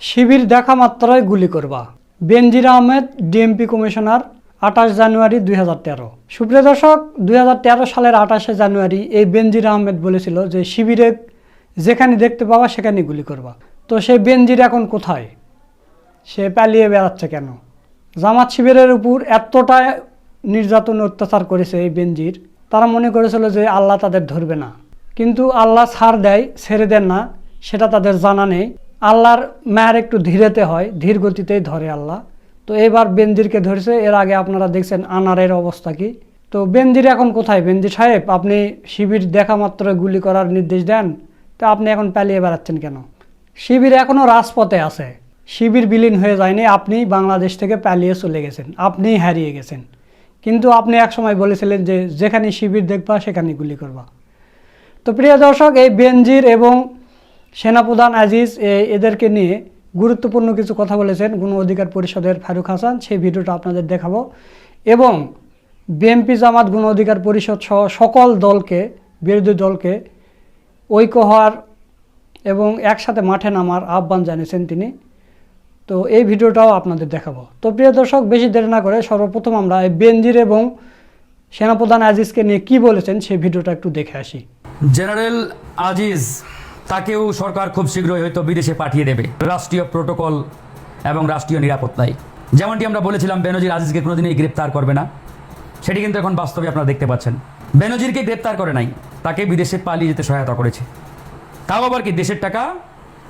শিবির দেখা মাত্রায় গুলি করবা। বেনজির আহমেদ, ডিএমপি কমিশনার, আঠাশ জানুয়ারি দুই হাজার তেরো। সুপ্রিয় দর্শক, দুই হাজার তেরো সালের আঠাশে জানুয়ারি এই বেনজির আহমেদ বলেছিল যে শিবিরে যেখানে দেখতে পাবা সেখানে গুলি করবা। তো সেই বেনজির এখন কোথায়? সে পালিয়ে বেড়াচ্ছে কেন? জামাত শিবিরের উপর এতটা নির্যাতন অত্যাচার করেছে এই বেনজির, তারা মনে করেছিল যে আল্লাহ তাদের ধরবে না। কিন্তু আল্লাহ ছাড় দেয়, ছেড়ে দেন না, সেটা তাদের জানা নেই। আল্লাহর মায়ের একটু ধীরেতে হয়, ধীর গতিতেই ধরে আল্লাহ। তো এবার বেনজিরকে ধরেছে, এর আগে আপনারা দেখছেন আনারের অবস্থা কি। তো বেনজির এখন কোথায়? বেনজির সাহেব, আপনি শিবির দেখা মাত্র গুলি করার নির্দেশ দেন, তো আপনি এখন পালিয়ে বেড়াচ্ছেন কেন? শিবির এখনও রাজপথে আছে। শিবির বিলীন হয়ে যায়নি, আপনি বাংলাদেশ থেকে পালিয়ে চলে গেছেন, আপনি হারিয়ে গেছেন। কিন্তু আপনি একসময় বলেছিলেন যে যেখানে শিবির দেখবা সেখানে গুলি করবা। তো প্রিয় দর্শক, এই বেনজির এবং সেনাপ্রধান আজিজ এদেরকে নিয়ে গুরুত্বপূর্ণ কিছু কথা বলেছেন গণ অধিকার পরিষদের ফারুক হাসান। সেই ভিডিওটা আপনাদের দেখাবো। এবং বিএনপি জামাত গণ অধিকার পরিষদ সহ সকল দলকে, বিরোধী দলকে ঐক্য হওয়ার এবং একসাথে মাঠে নামার আহ্বান জানিয়েছেন তিনি। তো এই ভিডিওটাও আপনাদের দেখাবো। তো প্রিয় দর্শক, বেশি দেরি না করে সর্বপ্রথম আমরা এই বেনজির এবং সেনাপ্রধান আজিজকে নিয়ে কি বলেছেন সেই ভিডিওটা একটু দেখে আসি। জেনারেল আজিজ তাকেও সরকার খুব শীঘ্রই হয়তো বিদেশে পাঠিয়ে দেবে। রাষ্ট্রীয় প্রোটোকল এবং রাষ্ট্রীয় নিরাপত্তায়। যেমনটি আমরা বলেছিলাম, বেনজির আজিজকে কোনোদিনই গ্রেপ্তার করবে না। সেটি কিন্তু এখন বাস্তবে আপনারা দেখতে পাচ্ছেন। বেনজিরকে গ্রেপ্তার করে নাই, তাকে বিদেশে পালিয়ে যেতে সহায়তা করেছে। তাও আবার কি, দেশের টাকা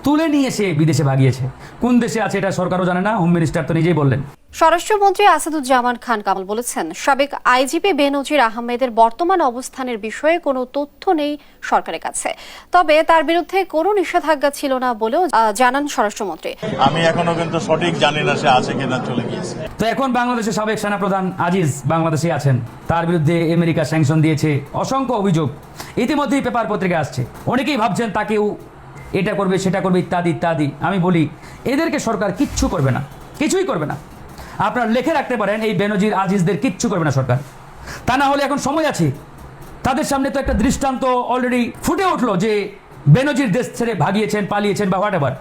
তুলে নিয়ে এসে বিদেশে ভাগিয়েছে। কোন দেশে আছে এটা সরকারও জানে না হোম মিনিস্টার তো নিজেই বললেন। স্বরাষ্ট্রমন্ত্রী আসাদুজ্জামান খান কামাল বলেছেন সাবেক আইজিপি বেনজির আহমেদের বর্তমান অবস্থানের বিষয়ে কোনো তথ্য নেই সরকারের কাছে। তবে তার বিরুদ্ধে কোনো নিষেধাজ্ঞা ছিল না বলেও জানান স্বরাষ্ট্রমন্ত্রী। আমি এখনও কিন্তু সঠিক জানি না সে আছে কিনা চলে গিয়েছে। তো এখন বাংলাদেশের সাবেক সেনাপ্রধান আজিজ বাংলাদেশে আছেন। তার বিরুদ্ধে আমেরিকা স্যাংশন দিয়েছে অসংখ্য অভিযোগ। ইতিমধ্যেই পেপার পত্রিকা আসছে। অনেকেই ভাবছেন তাকেও এটা করবে সেটা করবে ইত্যাদি ইত্যাদি। আমি বলি এদেরকে সরকার কিচ্ছু করবে না। কিছুই করবে না। আপনারা লেখে রাখতে পারেন, এই বেনজির আজিজদের কিচ্ছু করবে না সরকার। তা না হলে এখন সময় আছে। তাদের সামনে তো একটা দৃষ্টান্ত অলরেডি ফুটে উঠল যে বেনজির দেশ ছেড়ে ভাগিয়েছেন, পালিয়েছেন বা হোয়াট এভার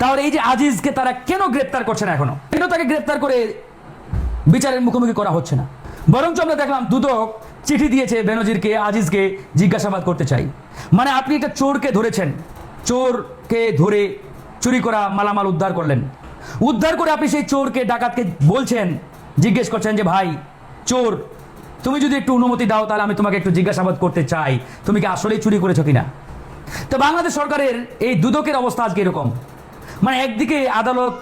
তাহলে এই যে আজিজকে তারা কেন গ্রেপ্তার করছে না এখনও? কেন তাকে গ্রেপ্তার করে বিচারের মুখোমুখি করা হচ্ছে না? বরঞ্চ আমরা দেখলাম দুদক চিঠি দিয়েছে বেনজিরকে, আজিজকে জিজ্ঞাসাবাদ করতে চাই। মানে আপনি একটা চোরকে ধরেছেন। চোরকে ধরে চুরি করা মালামাল উদ্ধার করলেন। উদ্ধার করে আপনি সেই চোরকে, ডাকাতকে বলছেন, জিজ্ঞেস করছেন যে, ভাই, চোর, তুমি যদি একটু অনুমতি দাও, তাহলে আমি তোমাকে একটু জিজ্ঞাসাবাদ করতে চাই। তুমি কি আসলেই চুরি করেছ কিনা? তো বাংলাদেশ সরকারের এই দুদকের অবস্থা আজকে এরকম। মানে একদিকে আদালত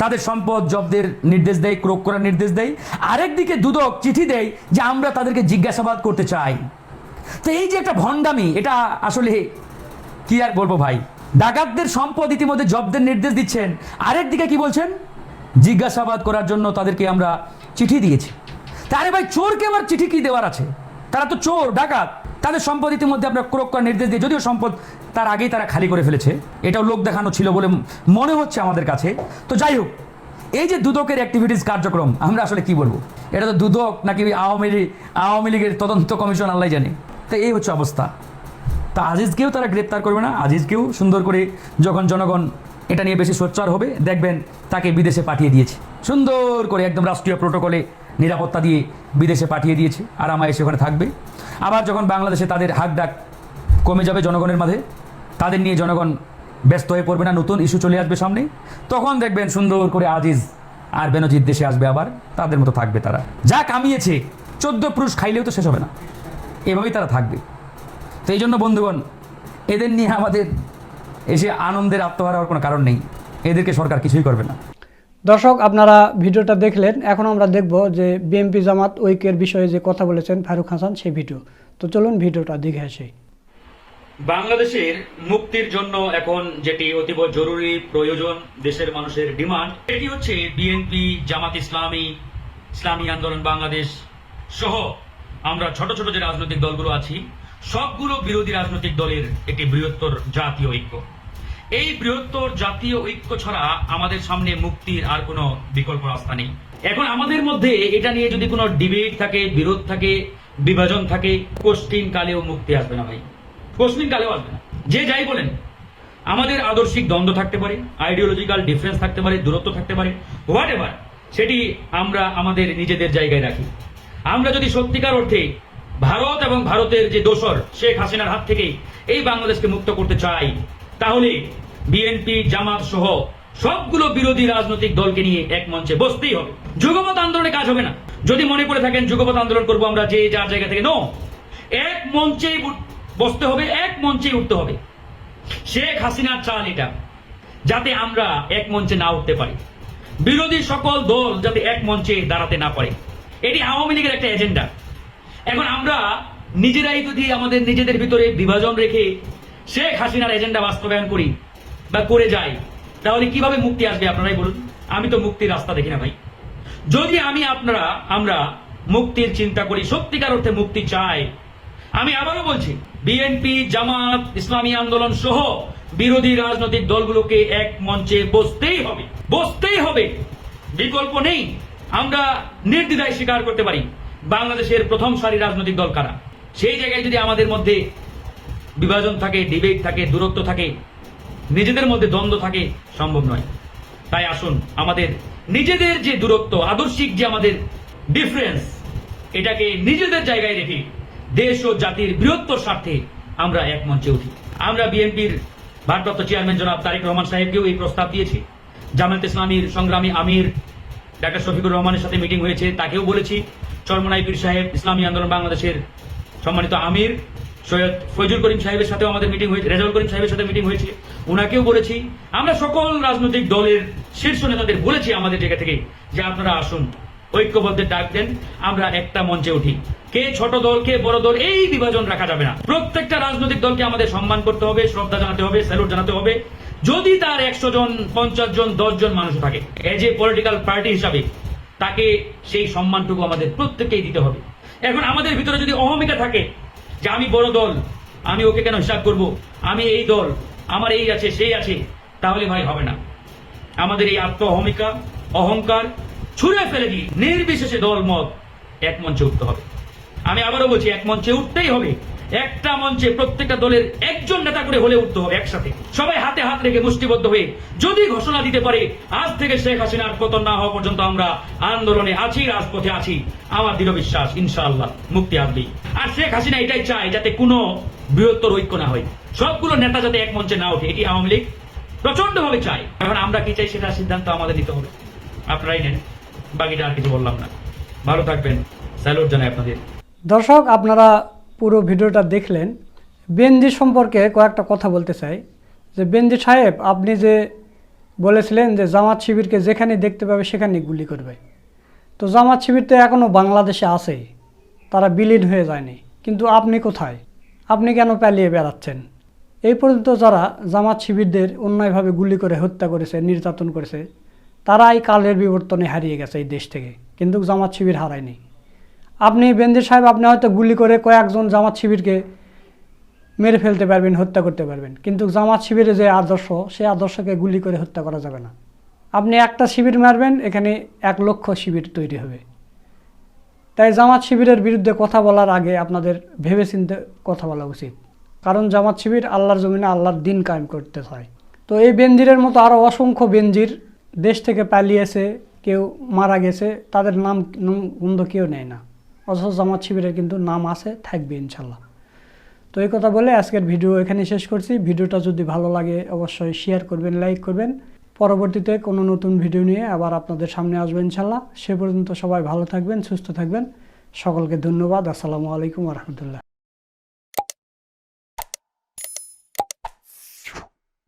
তাদের সম্পদ, জব্দের নির্দেশ দেয়, ক্রোক করার নির্দেশ দেয়, আরেকদিকে দুদক চিঠি দেয় যে, আমরা তাদেরকে জিজ্ঞাসাবাদ করতে চাই। তো এই যে একটা ভণ্ডামি, এটা আসলে কি আর বলব ভাই? ডাকাতদের সম্পদ ইতিমধ্যে জব্দের নির্দেশ দিচ্ছেন। আরেকদিকে কি বলছেন? জিজ্ঞাসাবাদ করার জন্য তাদেরকে আমরা চিঠি দিয়েছি। তারে ভাই, চোরকে আবার চিঠি কি দেওয়ার আছে? তারা তো চোর, ডাকাত। তাদের সম্পদ ইতিমধ্যে আমরা ক্রোক করার নির্দেশ দিয়ে যদিও সম্পদ তার আগেই তারা খালি করে ফেলেছে, এটাও লোক দেখানো ছিল বলে মনে হচ্ছে আমাদের কাছে। তো যাই হোক, এই যে দুদকের অ্যাক্টিভিটিস কার্যক্রম, আমরা আসলে কি বলব? এটা তো দুদক নাকি আওয়ামী লীগ আওয়ামী লীগের তদন্ত কমিশন আল্লাহ জানে। তো এই হচ্ছে অবস্থা। তা আজিজকেও তারা গ্রেপ্তার করবে না। আজিজকেও সুন্দর করে যখন জনগণ এটা নিয়ে বেশি সোচ্চার হবে, দেখবেন তাকে বিদেশে পাঠিয়ে দিয়েছে। সুন্দর করে একদম রাষ্ট্রীয় প্রোটোকলে নিরাপত্তা দিয়ে বিদেশে পাঠিয়ে দিয়েছে, আর আমায় সেখানে থাকবে। আবার যখন বাংলাদেশে তাদের হাক ডাক কমে যাবে জনগণের মাঝে, তাদের নিয়ে জনগণ ব্যস্ত হয়ে পড়বে না, নতুন ইস্যু চলে আসবে সামনে, তখন দেখবেন সুন্দর করে আজিজ আর বেনজির দেশে আসবে আবার, তাদের মতো থাকবে তারা। যা কামিয়েছে, চোদ্দ পুরুষ খাইলেও তো শেষ হবে না। এভাবেই তারা থাকবে। এই জন্য বন্ধুগণ এদের নিয়ে আমাদের এসে আনন্দের আত্মহারা হওয়ার কোনো কারণ নেই। এদেরকে সরকার কিছুই করবে না। দর্শক আপনারা ভিডিওটা দেখলেন। এখন আমরা দেখব যে বিএমপি জামাত ঐক্যের বিষয়ে যে কথা বলেছেন ফারুক হাসান সেই ভিডিও। তো চলুন ভিডিওটা দেখে আসি। বাংলাদেশের মুক্তির জন্য এখন যেটি অতীব জরুরি প্রয়োজন দেশের মানুষের ডিমান্ড এটি হচ্ছে বিএনপি জামাত ইসলামী ইসলামী আন্দোলন বাংলাদেশ সহ আমরা ছোট ছোট যে রাজনৈতিক দলগুলো আছি সবগুলো বিরোধী রাজনৈতিক দলের একটি বৃহত্তর জাতীয় ঐক্য। এই বৃহত্তর জাতীয় ঐক্য ছাড়া আমাদের সামনে মুক্তির আর কোনো বিকল্প রাস্তা নেই। এখন আমাদের মধ্যে এটা নিয়ে যদি কোনো ডিবেট থাকে, বিরোধ থাকে, বিভাজন থাকে, কোশ্চিন কালেও মুক্তি আসবে না ভাই। কোশ্চিন কালেও আসবে না। যে যাই বলেন, আমাদের আদর্শিক দ্বন্দ্ব থাকতে পারে আইডিওলজিক্যাল ডিফারেন্স থাকতে পারে, দূরত্ব থাকতে পারে হোয়াট এভার সেটি আমরা আমাদের নিজেদের জায়গায় রাখি। আমরা যদি সত্যিকার অর্থে ভারত এবং ভারতের যে দোসর শেখ হাসিনার হাত থেকে এই বাংলাদেশকে মুক্ত করতে চাই। তাহলে বিএনপি জামাত সহ সবগুলো বিরোধী রাজনৈতিক দলকে নিয়ে এক মঞ্চে বসতেই হবে। যুগপথ আন্দোলনে কাজ হবে না। যদি মনে করে থাকেন যুগপথ আন্দোলন করব আমরা যে যার জায়গা থেকে নো এক মঞ্চেই বসতে হবে, এক মঞ্চেই উঠতে হবে। শেখ হাসিনার চাল এটা, যাতে আমরা এক মঞ্চে না উঠতে পারি। বিরোধী সকল দল যাতে এক মঞ্চে দাঁড়াতে না পারে। এটি আওয়ামী লীগের একটা এজেন্ডা। এখন আমরা নিজেরাই যদি আমাদের নিজেদের ভিতরে বিভাজন রেখে শেখ হাসিনার এজেন্ডা বাস্তবায়ন করি বা করে যাই, তাহলে কীভাবে মুক্তি আসবে আপনারাই বলুন? আমি তো মুক্তির রাস্তা দেখি না ভাই। যদি আমি আপনারা, আমরা মুক্তির চিন্তা করি, সত্যিকার অর্থে মুক্তি চাই, আমি আবারও বলছি বিএনপি জামাত, ইসলামী আন্দোলন সহ বিরোধী রাজনৈতিক দলগুলোকে এক মঞ্চে বসতেই হবে বসতেই হবে। বিকল্প নেই। আমরা নির্দ্বিধায় স্বীকার করতে পারি। বাংলাদেশের প্রথম সারি রাজনৈতিক দল কারা? সেই জায়গায় যদি আমাদের মধ্যে বিভাজন থাকে ডিবেট থাকে, দূরত্ব থাকে, নিজেদের মধ্যে দ্বন্দ্ব থাকে, সম্ভব নয়। তাই আসুন, আমাদের নিজেদের যে দূরত্ব, আদর্শিক যে আমাদের ডিফারেন্স এটাকে নিজেদের জায়গায় রেখে দেশ ও জাতির বৃহত্তর স্বার্থে আমরা এক মঞ্চে উঠি। আমরা বিএনপির ভারপ্রাপ্ত চেয়ারম্যান জনাব তারেক রহমান সাহেবকেও এই প্রস্তাব দিয়েছি। জামায়াত ইসলামীর সংগ্রামী আমির ডাক্তার শফিকুর রহমানের সাথে মিটিং হয়েছে, তাকেও বলেছি। চরমনাই পীর সাহেব ইসলামী আন্দোলন বাংলাদেশের সম্মানিত আমির সৈয়দ ফৈজুল করিম সাহেবের সাথেও আমাদের মিটিং হয়েছে, রেজাউল করিম সাহেবের সাথে মিটিং হয়েছে। ওনাকেও বলেছি, আমরা সকল রাজনৈতিক দলের শীর্ষ নেতাদের বলেছি আমাদের জায়গা থেকে যে আপনারা আসুন, ঐক্যবদ্ধের ডাক দেন, আমরা একটা মঞ্চে উঠি। কে ছোট দল, কে বড় দল, এই বিভাজন রাখা যাবে না। প্রত্যেকটা রাজনৈতিক দলকে আমাদের সম্মান করতে হবে, শ্রদ্ধা জানাতে হবে, স্যালুট জানাতে হবে। যদি তার একশো জন, পঞ্চাশ জন, দশ জন মানুষ থাকে এজ এ পলিটিক্যাল পার্টি হিসাবে তাকে সেই সম্মানটুকু আমাদের প্রত্যেককেই দিতে হবে। এখন আমাদের ভিতরে যদি অহমিকা থাকে যে আমি বড় দল, আমি ওকে কেন হিসাব করব? আমি এই দল, আমার এই আছে, সেই আছে, তাহলে ভাই হবে না। আমাদের এই আত্ম অহমিকা, অহংকার ছুঁড়ে ফেলে দিয়ে নির্বিশেষে দল মত এক মঞ্চে উঠতে হবে। আমি আবারও বলছি, এক মঞ্চে উঠতেই হবে। একটা মঞ্চে প্রত্যেকটা দলের একজন নেতা করে হলে উঠতে হবে একসাথে। সবাই হাতে হাত রেখে মুষ্টিবদ্ধ হয়ে যদি ঘোষণা দিতে পারে, আজ থেকে শেখ হাসিনার পতন না হওয়া পর্যন্ত আমরা আন্দোলনে আছি, রাজপথে আছি। আমার দৃঢ় বিশ্বাস, ইনশাআল্লাহ, মুক্তি আসবেই। আর শেখ হাসিনা এটাই চায় যাতে কোনো বৃহত্তর ঐক্য না হয়। সবগুলো নেতা যাতে এক মঞ্চে না ওঠে, এটি আওয়ামী লীগ প্রচণ্ড ভাবে চাই এখন আমরা কি চাই সেটা সিদ্ধান্ত আমাদের নিতে হবে। আপনারাই নেন, বাকিটা আর কিছু বললাম না। ভালো থাকবেন। স্যালুট জানাই আপনাদের। দর্শক, আপনারা পুরো ভিডিওটা দেখলেন। বেনজি সম্পর্কে কয়েকটা কথা বলতে চাই। যে বেনজি সাহেব, আপনি যে বলেছিলেন যে জামাত শিবিরকে যেখানে দেখতে পাবে সেখানে গুলি করবে। তো জামাত শিবির তো এখনও বাংলাদেশে আছেই তারা বিলীন হয়ে যায়নি। কিন্তু আপনি কোথায়? আপনি কেন পালিয়ে বেড়াচ্ছেন? এই পর্যন্ত যারা জামাত শিবিরদের অন্যায়ভাবে গুলি করে হত্যা করেছে, নির্যাতন করেছে, তারাই কালের বিবর্তনে হারিয়ে গেছে এই দেশ থেকে। কিন্তু জামাত শিবির হারায়নি। আপনি বেন্দির সাহেব, আপনি হয়তো গুলি করে কয়েকজন জামাত শিবিরকে মেরে ফেলতে পারবেন, হত্যা করতে পারবেন। কিন্তু জামাত শিবিরের যে আদর্শ, সেই আদর্শকে গুলি করে হত্যা করা যাবে না। আপনি একটা শিবির মারবেন, এখানে এক লক্ষ শিবির তৈরি হবে। তাই জামাত শিবিরের বিরুদ্ধে কথা বলার আগে আপনাদের ভেবেচিন্তে কথা বলা উচিত। কারণ জামাত শিবির আল্লাহর জমিনে আল্লাহর দিন কায়েম করতে হয় তো এই বেনজিরের মতো আরও অসংখ্য বেনজির দেশ থেকে পালিয়েছে, কেউ মারা গেছে, তাদের নাম, গন্ধ কেউ নেয় না। অথচ জামাত শিবিরের কিন্তু নাম আছে, থাকবে ইনশাল্লাহ। তো এই কথা বলে আজকের ভিডিও এখানে শেষ করছি। ভিডিওটা যদি ভালো লাগে অবশ্যই শেয়ার করবেন লাইক করবেন। পরবর্তীতে কোনো নতুন ভিডিও নিয়ে আবার আপনাদের সামনে আসবেন ইনশাল্লাহ। সে পর্যন্ত সবাই ভালো থাকবেন, সুস্থ থাকবেন। সকলকে ধন্যবাদ। আসসালামু আলাইকুম রহমতুল্লাহ।